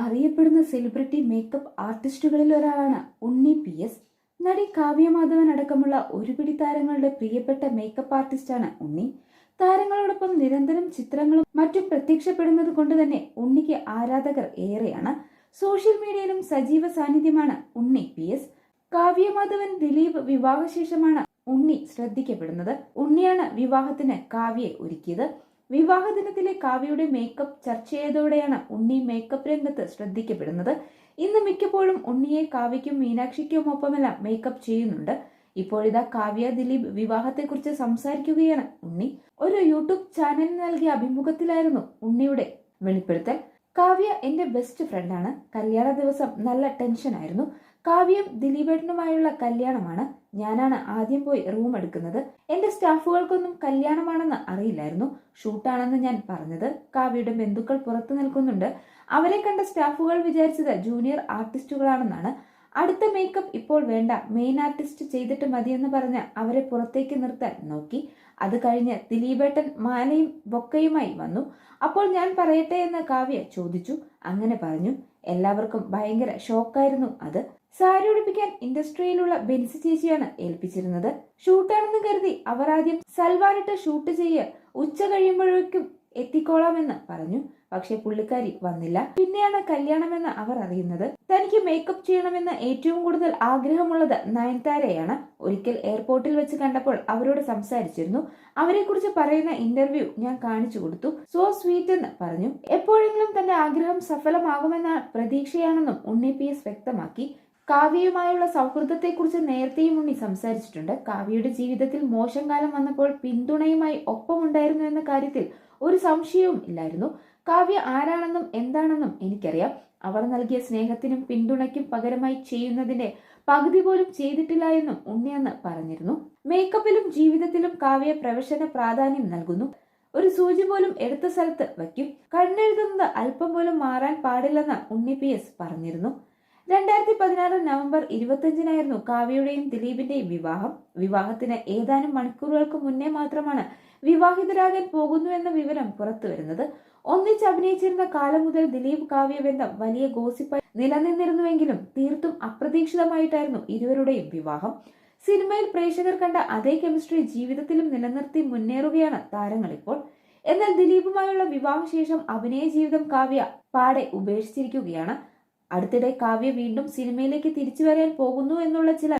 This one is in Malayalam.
അറിയപ്പെടുന്ന സെലിബ്രിറ്റി മേക്കപ്പ് ആർട്ടിസ്റ്റുകളിൽ ഒരാളാണ് ഉണ്ണി പി എസ്. നടി കാവ്യമാധവൻ അടക്കമുള്ള ഒരുപിടി താരങ്ങളുടെ പ്രിയപ്പെട്ട മേക്കപ്പ് ആർട്ടിസ്റ്റാണ് ഉണ്ണി. താരങ്ങളോടൊപ്പം നിരന്തരം ചിത്രങ്ങളും മറ്റും പ്രത്യക്ഷപ്പെടുന്നത് കൊണ്ട് തന്നെ ഉണ്ണിക്ക് ആരാധകർ ഏറെയാണ്. സോഷ്യൽ മീഡിയയിലും സജീവ സാന്നിധ്യമാണ് ഉണ്ണി പി എസ്. കാവ്യമാധവൻ ദിലീപ് വിവാഹശേഷമാണ് ഉണ്ണി ശ്രദ്ധിക്കപ്പെടുന്നത്. ഉണ്ണിയാണ് വിവാഹത്തിന് കാവ്യയെ ഒരുക്കിയത്. വിവാഹ ദിനത്തിലെ കാവ്യയുടെ മേക്കപ്പ് ചർച്ച ചെയ്തതോടെയാണ് ഉണ്ണി മേക്കപ്പ് രംഗത്ത് ശ്രദ്ധിക്കപ്പെടുന്നത്. ഇന്ന് മിക്കപ്പോഴും ഉണ്ണിയെ കാവ്യയ്ക്കും മീനാക്ഷിക്കും ഒപ്പമെല്ലാം മേക്കപ്പ് ചെയ്യുന്നുണ്ട്. ഇപ്പോഴിതാ കാവ്യ ദിലീപ് വിവാഹത്തെക്കുറിച്ച് സംസാരിക്കുകയാണ് ഉണ്ണി. ഒരു യൂട്യൂബ് ചാനലിന് നൽകിയ അഭിമുഖത്തിലായിരുന്നു ഉണ്ണിയുടെ വെളിപ്പെടുത്തൽ. കാവ്യ എന്റെ ബെസ്റ്റ് ഫ്രണ്ടാണ് കല്യാണ ദിവസം നല്ല ടെൻഷൻ ടെൻഷനായിരുന്നു കാവ്യം ദിലീപേട്ടനുമായുള്ള കല്യാണമാണ് ഞാനാണ് ആദ്യം പോയി റൂം എടുക്കുന്നത്. എന്റെ സ്റ്റാഫുകൾക്കൊന്നും കല്യാണമാണെന്ന് അറിയില്ലായിരുന്നു. ഷൂട്ടാണെന്ന് ഞാൻ പറഞ്ഞത്. കാവ്യയുടെ ബന്ധുക്കൾ പുറത്തു നിൽക്കുന്നുണ്ട്. അവരെ കണ്ട സ്റ്റാഫുകൾ വിചാരിച്ചത് ജൂനിയർ ആർട്ടിസ്റ്റുകളാണെന്നാണ് അടുത്ത മേക്കപ്പ് ഇപ്പോൾ വേണ്ട. മെയിൻ ആർട്ടിസ്റ്റ് ചെയ്തിട്ട് മതിയെന്ന് പറഞ്ഞ് അവരെ പുറത്തേക്ക് നിർത്താൻ നോക്കി. അത് കഴിഞ്ഞ് ദിലീപേട്ടൻ മാലയും ബൊക്കയുമായി വന്നു. അപ്പോൾ ഞാൻ പറയട്ടെ എന്ന് കാവ്യ ചോദിച്ചു. അങ്ങനെ പറഞ്ഞു. എല്ലാവർക്കും ഭയങ്കര ഷോക്കായിരുന്നു അത്. സാരി ഉടുപ്പിക്കാൻ ഇൻഡസ്ട്രിയിലുള്ള ബെൻസി ചേച്ചിയാണ് ഏൽപ്പിച്ചിരുന്നത്. ഷൂട്ടാണെന്ന് കരുതി അവർ ആദ്യം സൽവാനിട്ട് ഷൂട്ട് ചെയ്യുക ഉച്ച കഴിയുമ്പോഴേക്കും എത്തിക്കോളാമെന്ന് പറഞ്ഞു. പക്ഷെ പുള്ളിക്കാരി വന്നില്ല. പിന്നെയാണ് കല്യാണമെന്ന് അവർ അറിയുന്നത്. തനിക്ക് മേക്കപ്പ് ചെയ്യണമെന്ന് ഏറ്റവും കൂടുതൽ ആഗ്രഹമുള്ളത് നയൻതാരയാണ്. ഒരിക്കൽ എയർപോർട്ടിൽ വെച്ച് കണ്ടപ്പോൾ അവരോട് സംസാരിച്ചിരുന്നു. അവരെക്കുറിച്ച് പറയുന്ന ഇന്റർവ്യൂ ഞാൻ കാണിച്ചു കൊടുത്തു. സോ സ്വീറ്റ് എന്ന് പറഞ്ഞു. എപ്പോഴെങ്കിലും തന്റെ ആഗ്രഹം സഫലമാകുമെന്ന പ്രതീക്ഷയാണെന്നും ഉണ്ണി പി എസ് വ്യക്തമാക്കി. കാവ്യയുമായുള്ള സൗഹൃദത്തെക്കുറിച്ച് നേരത്തെയും ഉണ്ണി സംസാരിച്ചിട്ടുണ്ട്. കാവ്യയുടെ ജീവിതത്തിൽ മോശം കാലം വന്നപ്പോൾ പിന്തുണയുമായി ഒപ്പമുണ്ടായിരുന്നു എന്ന കാര്യത്തിൽ ഒരു സംശയവും ഇല്ലായിരുന്നു. കാവ്യ ആരാണെന്നും എന്താണെന്നും എനിക്കറിയാം. അവർ നൽകിയ സ്നേഹത്തിനും പിന്തുണയ്ക്കും പകരമായി ചെയ്യുന്നതിന്റെ പകുതി പോലും ചെയ്തിട്ടില്ല എന്നും ഉണ്ണിയെന്ന് പറഞ്ഞിരുന്നു. മേക്കപ്പിലും ജീവിതത്തിലും കാവ്യ പ്രവേശന പ്രാധാന്യം നൽകുന്നു. ഒരു സൂചി പോലും എടുത്ത സ്ഥലത്ത് വയ്ക്കും. കണ്ണെഴുതുന്നത് അല്പം പോലും മാറാൻ പാടില്ലെന്ന് ഉണ്ണി പി എസ് പറഞ്ഞിരുന്നു. രണ്ടായിരത്തി പതിനാറ് നവംബർ ഇരുപത്തിയഞ്ചിനായിരുന്നു കാവ്യയുടെയും ദിലീപിന്റെയും വിവാഹം. വിവാഹത്തിന് ഏതാനും മണിക്കൂറുകൾക്ക് മുന്നേ മാത്രമാണ് വിവാഹിതരാകാൻ പോകുന്നു എന്ന വിവരം പുറത്തുവരുന്നത് ഒന്നിച്ച് അഭിനയിച്ചിരുന്ന കാലം മുതൽ ദിലീപ് കാവ്യ ബന്ധം വലിയ ഗോസിപ്പായി നിലനിന്നിരുന്നുവെങ്കിലും തീർത്തും അപ്രതീക്ഷിതമായിട്ടായിരുന്നു ഇരുവരുടെയും വിവാഹം. സിനിമയിൽ പ്രേക്ഷകർ കണ്ട അതേ കെമിസ്ട്രി ജീവിതത്തിലും നിലനിർത്തി മുന്നേറുകയാണ് താരങ്ങൾ ഇപ്പോൾ എന്നാൽ ദിലീപുമായുള്ള വിവാഹശേഷം അഭിനയ ജീവിതം കാവ്യ പാടെ ഉപേക്ഷിച്ചിരിക്കുകയാണ്. അടുത്തിടെ കാവ്യ വീണ്ടും സിനിമയിലേക്ക് തിരിച്ചു വരാൻ പോകുന്നു എന്നുള്ള ചില